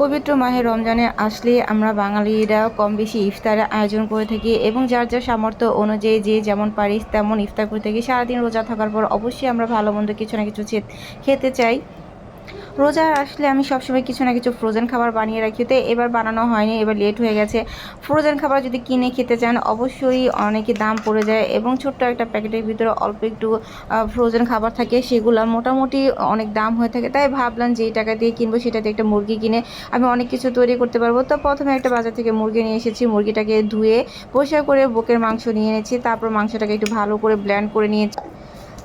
পবিত্র মাহে রমজানে আসলে আমরা বাঙালিরা কম বেশি ইফতারের আয়োজন করে থাকি এবং যার যার সামর্থ্য অনুযায়ী যে যেমন পারিস তেমন ইফতার করে থাকি। সারাদিন রোজা থাকার পর অবশ্যই আমরা ভালো মন্দ কিছু না কিছু খেতে চাই। রোজা আসলে আমি সবসময় কিছু না কিছু ফ্রোজেন খাবার বানিয়ে রাখি। তো এবার বানানো হয়নি, এবার লেট হয়ে গেছে। ফ্রোজেন খাবার যদি কিনে খেতে চান, অবশ্যই অনেকে দাম পড়ে যায় এবং ছোট্ট একটা প্যাকেটের ভিতরে অল্প একটু ফ্রোজেন খাবার থাকে, সেগুলো মোটামুটি অনেক দাম হয়ে থাকে। তাই ভাবলাম যেই টাকা দিয়ে কিনবো, সেটাতে একটা মুরগি কিনে আমি অনেক কিছু তৈরি করতে পারব। তো প্রথমে একটা বাজার থেকে মুরগি নিয়ে এসেছি, মুরগিটাকে ধুয়ে পরিষ্কার করে বুকের মাংস নিয়ে এনেছি, তারপর মাংসটাকে একটু ভালো করে ব্ল্যান্ড করে নিয়েছি।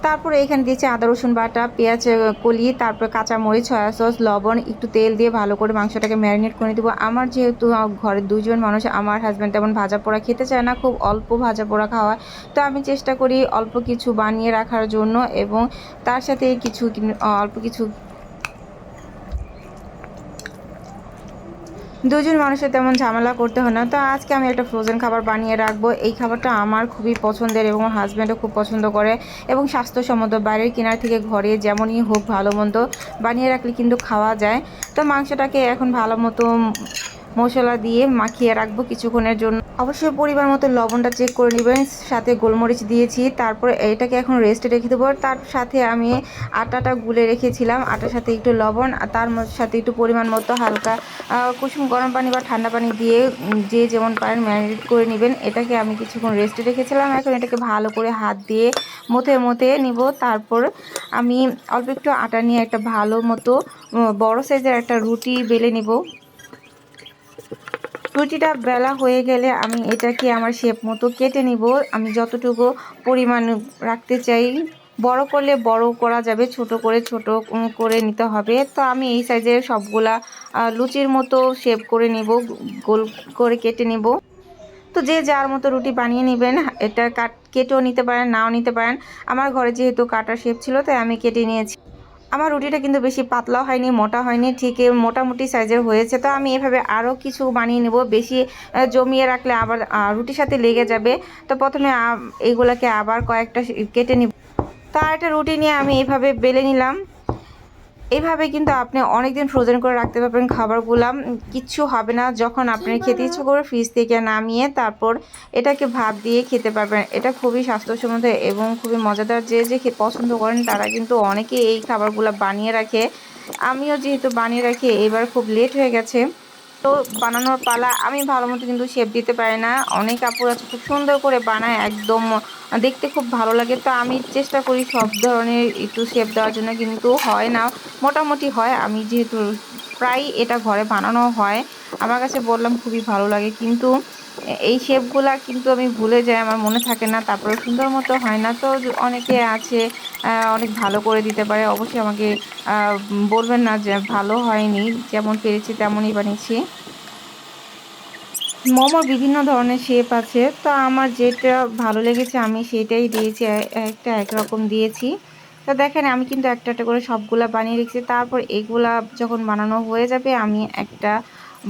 তারপরে এখানে দিয়েছি আদা, রসুন বাটা, পেঁয়াজ কলি, তারপর কাঁচা মরিচ সয়া সস, লবণ, একটু তেল দিয়ে ভালো করে মাংসটাকে ম্যারিনেট করে দেবো আমার যেহেতু ঘরে দুজন মানুষ, আমার হাজব্যান্ড তেমন ভাজা পোড়া খেতে চায় না, খুব অল্প ভাজা পোড়া খাওয়া তো আমি চেষ্টা করি অল্প কিছু বানিয়ে রাখার জন্য এবং তার সাথে কিছু, অল্প কিছু দুজন মানুষের তেমন ঝামেলা করতে হয় না। তো আজকে আমি একটা ফ্রোজেন খাবার বানিয়ে রাখব। এই খাবারটা আমার খুবই পছন্দের এবং হাজব্যান্ডও খুব পছন্দ করে এবং স্বাস্থ্যসম্মত বাইরের কেনার থেকে ঘরে যেমনই হোক ভালো মন্দ বানিয়ে রাখলে কিন্তু খাওয়া যায়। তো মাংসটাকে এখন ভালো মতো মশলা দিয়ে মাখিয়ে রাখব কিছুক্ষণের জন্য। অবশ্যই পরিবার মতো লবণটা চেক করে নেবেন, সাথে গোলমরিচ দিয়েছি, তারপর এটাকে এখন রেস্টে রেখে দেবো। তার সাথে আমি আটাটা গুলে রেখেছিলাম, আটার সাথে একটু লবণ, আর তার সাথে একটু পরিমাণ মতো হালকা কুসুম গরম পানি বা ঠান্ডা পানি দিয়ে যে যেমন পারেন ম্যারিনেট করে নেবেন। এটাকে আমি কিছুক্ষণ রেস্টে রেখেছিলাম। এখন এটাকে ভালো করে হাত দিয়ে মথে মথে নিব। তারপর আমি অল্প একটু আটা নিয়ে একটা ভালো মতো বড় সাইজের একটা রুটি বেলে নিব। রুটিটা বেলা হয়ে গেলে আমি এটাকে আমার শেপ মতো কেটে নিব। আমি যতটুকু পরিমাণ রাখতে চাই, বড় করলে বড় করা যাবে, ছোট করে ছোট করে নিতে হবে। তো আমি এই সাইজের সবগুলা লুচির মতো শেপ করে নিব, গোল করে কেটে নিব। তো যে যার মতো রুটি বানিয়ে নেবেন, এটা কাট, কেটেও নিতে পারেন, নাও নিতে পারেন। আমার ঘরে যেহেতু কাটার শেপ ছিল, তাই আমি কেটে নিয়েছি। আমার রুটিটা কিন্তু বেশি পাতলা হয়নি, মোটা হয়নি, ঠিক মোটামুটি সাইজের হয়েছে। তো আমি এভাবে আরও কিছু বানিয়ে নেব, বেশি জমিয়ে রাখলে আবার রুটির সাথে লেগে যাবে। তো প্রথমে এইগুলোকে আবার কয়েকটা কেটে নিব। তো একটা রুটি নিয়ে আমি এভাবে বেলে নিলাম। এইভাবে কিন্তু আপনি অনেকদিন ফ্রোজেন করে রাখতে পারবেন খাবারগুলো। কিচ্ছু হবে না। যখন আপনি খেতে ইচ্ছে করে ফ্রিজ থেকে নামিয়ে তারপর এটাকে ভাত দিয়ে খেতে পারবেন। এটা খুবই স্বাস্থ্যসম্মত এবং খুবই মজাদার। যে যে খে- পছন্দ করেন তারা কিন্তু অনেকে এই খাবারগুলো বানিয়ে রাখে। আমিও যেহেতু বানিয়ে রাখি এবার খুব লেট হয়ে গেছে। তো বানানোর পালা আমি ভালো মতো কিন্তু শেপ দিতে পারি না। অনেক আপুর আছে, খুব সুন্দর করে বানায় একদম। দেখতে খুব ভালো লাগে। তো আমি চেষ্টা করি সব ধরনের একটু শেপ দেওয়ার জন্য কিন্তু হয় না। মোটামুটি হয়। আমি যেহেতু প্রায় এটা ঘরে বানানো হয়। আমার কাছে বললাম খুবই ভালো লাগে। কিন্তু এই শেপগুলা কিন্তু আমি ভুলে যাই, আমার মনে থাকে না তারপরে সুন্দর মতো হয় না। তো অনেকে আছে অনেক ভালো করে দিতে পারে, অবশ্যই আমাকে বলবেন না যে ভালো হয়নি, যেমন পেরেছি তেমনই বানিয়েছি। মোমোর বিভিন্ন ধরনের শেপ আছে, তো আমার যেটা ভালো লেগেছে আমি সেটাই দিয়েছি একটা একরকম দিয়েছি। তো দেখেন, আমি কিন্তু একটা একটা করে সবগুলা বানিয়ে রেখেছি, তারপর এগুলা যখন বানানো হয়ে যাবে, আমি একটা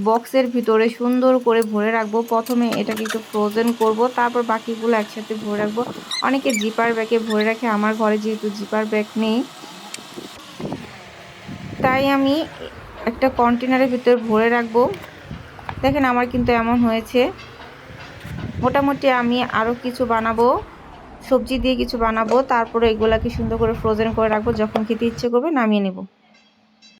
বক্সের ভিতরে সুন্দর করে ভরে রাখব। প্রথমে এটাকে একটু ফ্রোজেন করব, তারপর বাকিগুলো একসাথে ভরে রাখব। অনেকে জিপার ব্যাগে ভরে রাখে, আমার ঘরে যেহেতু জিপার ব্যাগ নেই। তাই আমি একটা কন্টেনারের ভিতরে ভরে রাখব। দেখেন আমার কিন্তু এমন হয়েছে। মোটামুটি আমি আরও কিছু বানাবো, সবজি দিয়ে কিছু বানাবো, তারপরে এগুলাকে সুন্দর করে ফ্রোজেন করে রাখব। যখন খেতে ইচ্ছে করবে, নামিয়ে নেব।